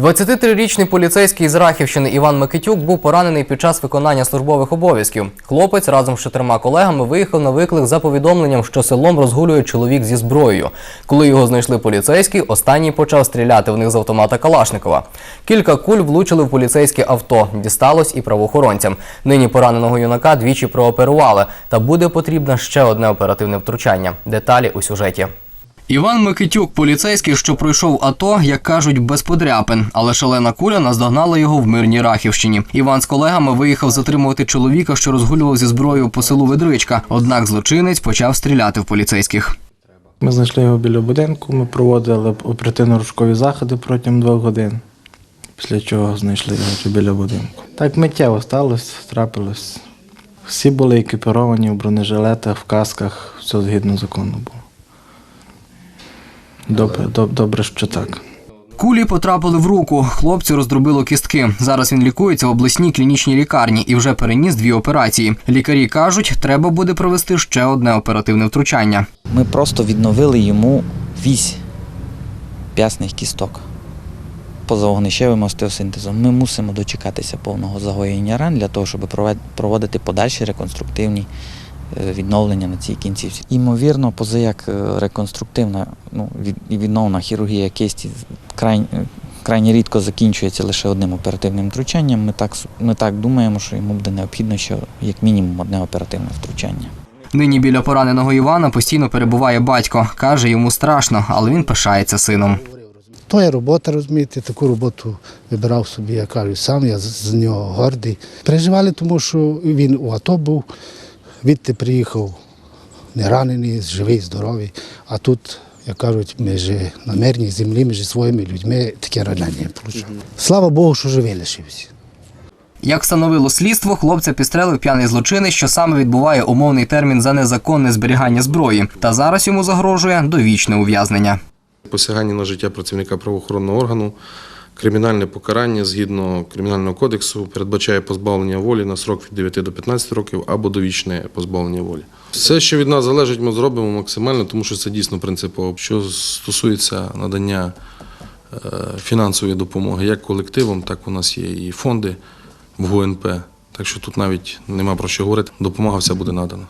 23-річний поліцейський з Рахівщини Іван Микитюк був поранений під час виконання службових обов'язків. Хлопець разом з чотирма колегами виїхав на виклик за повідомленням, що селом розгулює чоловік зі зброєю. Коли його знайшли поліцейські, останній почав стріляти в них з автомата Калашникова. Кілька куль влучили в поліцейське авто. Дісталось і правоохоронцям. Нині пораненого юнака двічі прооперували. Та буде потрібне ще одне оперативне втручання. Деталі у сюжеті. Іван Микитюк, поліцейський, що пройшов АТО, як кажуть, без подряпин, але шалена куля наздогнала його в мирній Рахівщині. Іван з колегами виїхав затримувати чоловіка, що розгулював зі зброєю по селу Ведричка. Однак злочинець почав стріляти в поліцейських. Ми знайшли його біля будинку, ми проводили оперативно-рушкові заходи протягом двох годин, після чого знайшли його біля будинку. Так миттєво сталося, трапилось. Всі були екіпіровані в бронежилетах, в касках, все згідно закону було. Добре, доб- добре, що так. Кулі потрапили в руку. Хлопцю роздробило кістки. Зараз він лікується в обласній клінічній лікарні і вже переніс дві операції. Лікарі кажуть, треба буде провести ще одне оперативне втручання. Ми просто відновили йому вісь п'ясних кісток поза вогнищевим остеосинтезом. Ми мусимо дочекатися повного загоєння ран для того, щоб провед- проводити подальші реконструктивні відновлення на цій кінцівці. Ймовірно, поза як е, реконструктивна ну, від- відновна хірургія кисті край, е, крайні рідко закінчується лише одним оперативним втручанням. Ми так, ми так думаємо, що йому буде необхідно ще як мінімум одне оперативне втручання. Нині біля пораненого Івана постійно перебуває батько. Каже, йому страшно, але він пишається сином. То є робота, розумієте, таку роботу вибирав собі, я кажу, сам, я з нього гордий. Переживали, тому що він у АТО був, відти приїхав не ранений, живий, здоровий. А тут, як кажуть, ми ж на мирній землі, між своїми людьми таке ранення отримав. Слава Богу, що живий лишився. Як встановило слідство, хлопця підстрелив п'яний злочинець, що саме відбуває умовний термін за незаконне зберігання зброї. Та зараз йому загрожує довічне ув'язнення. Посягання на життя працівника правоохоронного органу, кримінальне покарання згідно кримінального кодексу передбачає позбавлення волі на срок від 9 до 15 років або довічне позбавлення волі. Все, що від нас залежить, ми зробимо максимально, тому що це дійсно принципово. Що стосується надання е, фінансової допомоги як колективам, так у нас є і фонди в ГУНП. Так що тут навіть нема про що говорити. Допомога вся буде надана.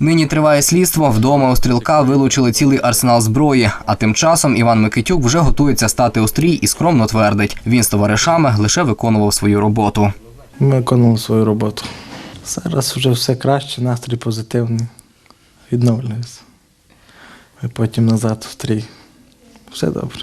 Нині триває слідство. Вдома у стрілка вилучили цілий арсенал зброї. А тим часом Іван Микитюк вже готується стати у стрій і скромно твердить. Він з товаришами лише виконував свою роботу. Ми виконали свою роботу. Зараз вже все краще, настрій позитивний. Відновлюється. Ми потім назад в стрій. Все добре.